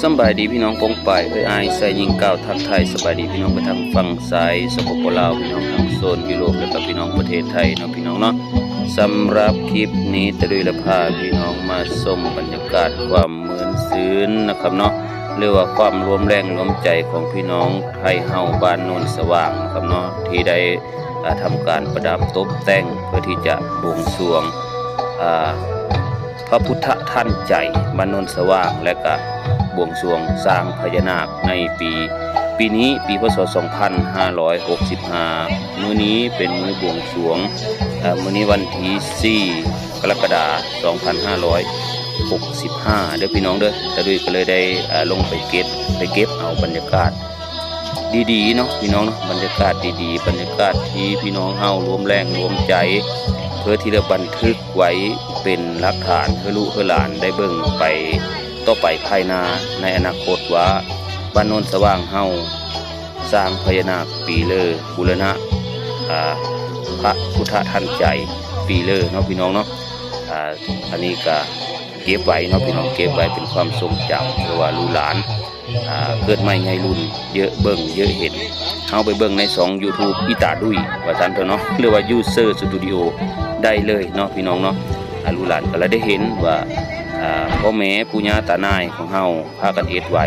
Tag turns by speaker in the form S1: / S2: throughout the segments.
S1: สบายดีพี่น้องปองป่ายเอ้ยไอายใส่ยิงก้าวทักไทยสบายดีพี่น้องไปทางฝั่งซ้ายสปปลาวพี่น้องทางโซนยุโรปแล้วก็พี่น้องประเทศไทยเนาะพี่น้องเนาะสำหรับคลิปนี้ตะลุยละพาพี่น้องมาชมบรรยากาศความเหมือนซื้นนะครับเนาะเรียกว่าความรวมแรงรวมใจของพี่น้องไทยเฮาบ้านโนนสว่างนะครับเนาะที่ได้อ่าทำการประดับตกแต่งเพื่อที่จะบวงสรวงอ่า ระพุทธท่านใจบรรนนสว่างและก็บวงสรวงสร้างพญานาคในปี ปีนี้ปีพศ 2565 มื้อนี้เป็นมื้อบวงสรวงมื้อนี้วันที่4กรกฎาคม2565เด้อพี่น้องเด้อตะดุยก็เลยได้ลงไปเก็บไปเก็บเอาบรรยากาศ ดีๆเนาะพี่น้องเนาะบรรยากาศดีๆ บรรยากาศที่พี่น้องเฮารวมแรงรวมใจ เพื่อที่จะบันทึกไว้เป็นหลักฐานเพื่อลูกเพื่อหลานได้เบิ่งไปต่อไปภายหนาในอนาคตว่าบ้านโนนสว่างเฮาสร้างพญานาคปีเลอบุรณะอ่าพระพุทธทันใจปีเลอเนาะพี่น้องเนาะอ่าอันนี้ก็ เก็บไว้เนาะพี่น้องเก็บไว้เป็นความทรงจำเพราะว่าลูกหลานเกิดใหม่ไงรุ่น เยอะเบิ่งเยอะเห็นเอาไปเบิ่งใน2 YouTube อีตาดุยว่าซั่นเถอะเนาะหรือว่า User Studio ได้เลยเนาะพี่น้องเนาะลูกหลานก็เลยได้เห็นว่าพ่อแม่ปู่ย่าตานายของเฮาพากันเฮ็ดไว้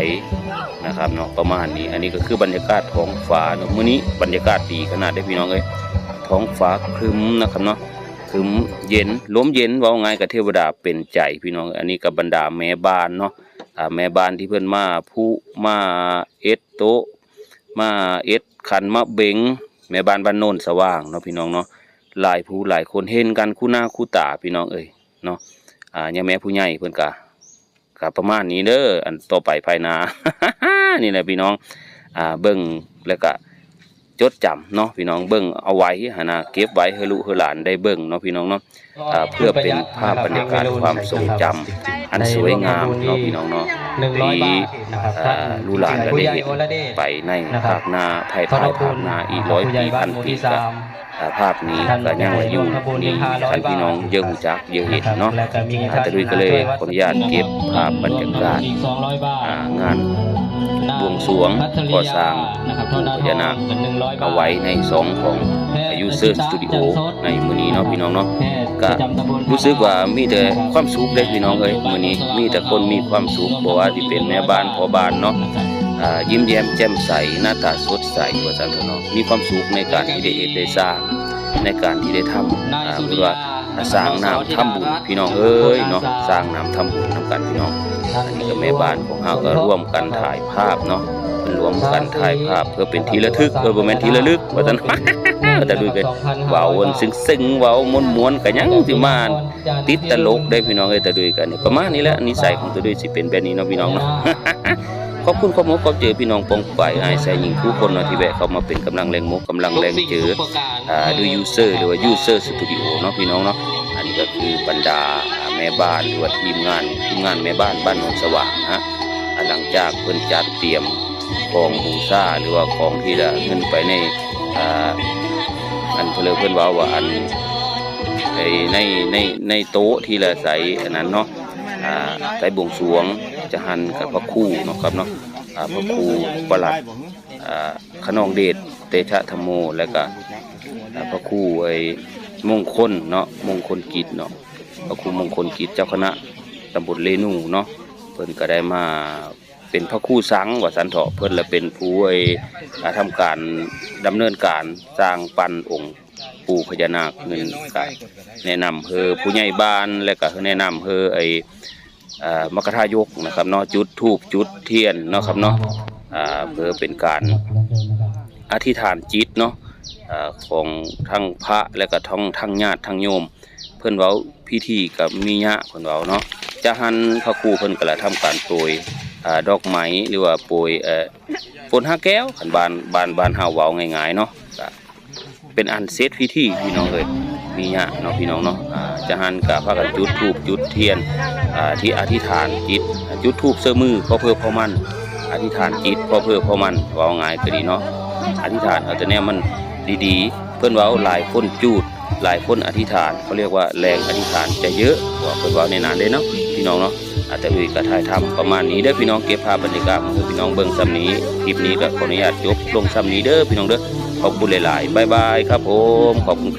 S1: นะครับเนาะประมาณนี้ อันนี้ก็คือบรรยากาศท้องฟ้าเนาะมื้อนี้บรรยากาศดีขนาดได้พี่น้องเอ้ยท้องฟ้าครึ้มนะครับเนาะ ครึ้มเย็นล้มเย็นว้าง่ายกับเทวดาเป็นใจพี่น้อง อันนี้ก็บบรรดาแม่บ้านเนาะแม่บ้านที่เพิ่อนมาผู้มาเอ็ดโตมาเอ็ดขันมาเบงแม่บ้านบ้านโนนสว่างเนาะพี่น้องเนาะหลายผู้หลายคนเห็นกันคู่หน้าคู่ตาพี่น้องเอ้ยเนาะอ่าย่าแม่ผู้ใหญ่เพิ่อนกะกะประมาณนี้เด้ออันต่อไปภายนานี่แหละพี่น้องอ่าเบิ่งแล้วก็ จดจำเนาะพี่น้องเบิ่งเอาไว้หนนะเก็บไว้ให้ลูกให้หลานได้เบิ่งเนาะพี่น้องเนาะอ่าเพื่อเป็นภาพบรรยากาศความทรงจำอันสวยงามเนาะพี่น้องเนาะ
S2: หนึ่งร้อยบาทนะครับ
S1: อ่าลูกหลานก็
S2: ผู้
S1: ได้
S2: ใหญ่
S1: เห็น
S2: โอละเดช
S1: ไปใน
S2: นะครับ
S1: ภาคหน้าภาย
S2: ขอ
S1: ภาย
S2: บคุ
S1: ภา
S2: ณ
S1: คหน้าอีกร้อย
S2: ผู้ใหญ่
S1: ปี
S2: บ้า
S1: พั
S2: น
S1: น
S2: หมู่
S1: ปี
S2: ที่
S1: ก็
S2: สาม
S1: อ่าภาพนี้
S2: ท่าน
S1: ก็ยังอยู่
S2: ร่วมทำบุญ
S1: นี่
S2: ห้าร้อย
S1: ท่านพี่น้อง
S2: บาท
S1: เยอะหูจักเยอะเห็นเนาะ
S2: แล้วก็มี
S1: อาตะลุยก็เลยขออนุญาตเก็บภาพบรรยากาศ
S2: อีกสองร้อยบาท
S1: อ่างาน บวงสรวงก่อสร้างปู่พญานาคเอาไว้ในสองของยูเซอร์สตูดิโอในมื้อนี้เนาะพี่น้องเนาะก็รู้สึกว่ามีแต่ความสุขเลยพี่น้องเอ้ยมื้อนี้มีแต่คนมีความสุขบ่ว่าสิเป็นแม่บ้านพ่อบ้านเนาะอ่ายิ้มแย้มแจ่มใสหน้าตาสดใสว่าซั่นเถอะเนาะมีความสุขในการที่ได้เฮ็ดได้สร้างในการที่ได้ทำอ่าคือว่าสร้างน้ำทำบุญพี่น้องเอ้ยเนาะสร้างน้ำทำบุญนํกันพี่น้อง อันนี้ก็แม่บ้านของเฮาก็ร่วมกันถ่ายภาพเนาะรวมกันถ่ายภาพเพื่อเป็นที่ระทึกเออบ่แม่นที่ระลึกว่าซั่นแต่ดูกันเว้าวนซึ้งๆเว้าม่วนๆก็ยังสิมาติดตลกได้พี่น้องเอ้ยแต่ดูกันนี่ประมาณนี้แหละนิสัยของตัวด้วยสิเป็นแบบนี้เนาะพี่น้องเนาะขอบคุณขอบคุณขอบเจอพี่น้องปองฝ่ายอายใส่ยิงทุกคนเนาะที่แวะเข้ามาเป็นกำลังแรงมุกกำลังแรงเจออ่าด้วยยูเซอร์หรือว่ายูเซอร์สตูดิโอเนาะพี่น้องเนาะอันนี้ ก็คือบรรดาแม่บ้านหรือว่าทีมงานทีมงานแม่บ้านบ้านโนนสว่างนะฮะอ่าหลังจากเพิ่นจัดเตรียมของบูชาหรือว่าของที่จะเงินไปในอ่าอันเพนเลเพิ่นว่าว่าอันไอในในในโต๊ะที่ละใส่อันนั้นเนาะอ่าใส่บวงสรวงจะหันกับพระคู่เนาะครับเนาะพระครูประหลัดอ่าขนองเดชเตชะธรรมโมและก็พระครูไอ มงคลเนาะมงคลกิจเนาะพระครูมงคลกิจเจ้าคณะตำบลเลนูเนาะเพิ่นก็ได้มาเป็นพระครูสังว่าสันเถาะเพิ่นและเป็นผู้ไอ้อ่าทำการดำเนินการสร้างปันองค์ปู่พญานาคเงินก็แนะนำเฮอผู้ใหญ่บ้านและก็แนะนำเฮอไอ้มกทายกนะครับเนาะจุดธูปจุดเทียนเนาะครับเนาะเพื่อเป็นการอธิษฐานจิตเนาะ ของทั้งพระและก็ทั้งทั้งญาติทั้งโยม เพิ่อนเว้าพิธีกับมีญะเพิ่อนเว้าเนาะจะหันพระครูเพิ่อนก็ละทำการโปรยอดอกไม้หรือว่าโปรยฝนห้าแก้วคันบานบานบานเฮาเว้าง่ายๆเนาะเป็นอันเสร็จพิธีพี่น้องเอ้ยมีญะเนาะพี่น้องเนาะจะหันก็พากันจุดธูปจุดเทียนที่อธิษฐานจิตจุดธูปเสื้อมือเพราะเพื่อพอมันอธิษฐานจิตพ่อเพื่อพ่อมันเว้าง่ายก็ดีเนาะอธิษฐานเอาแต่แนวมัน ดีๆ เพื่อนเว้าหลายคนจูดหลายคนอธิษฐานเขาเรียกว่าแรงอธิษฐานจะเยอะกว่าเพื่อนเว้าในนานเลยเนาะพี่น้องเนาะอาจจะลุยกระถ่ายทำประมาณนี้เด้อพี่น้องเก็บภาพบรรยากาศมาให้พี่น้องเบิ่งซ้ำนี้คลิปนี้ก็ขออนุญาตจบลงซ้ำนี้เด้อพี่น้องเด้อขอบคุณหลายๆบายบายครับผมขอบคุณ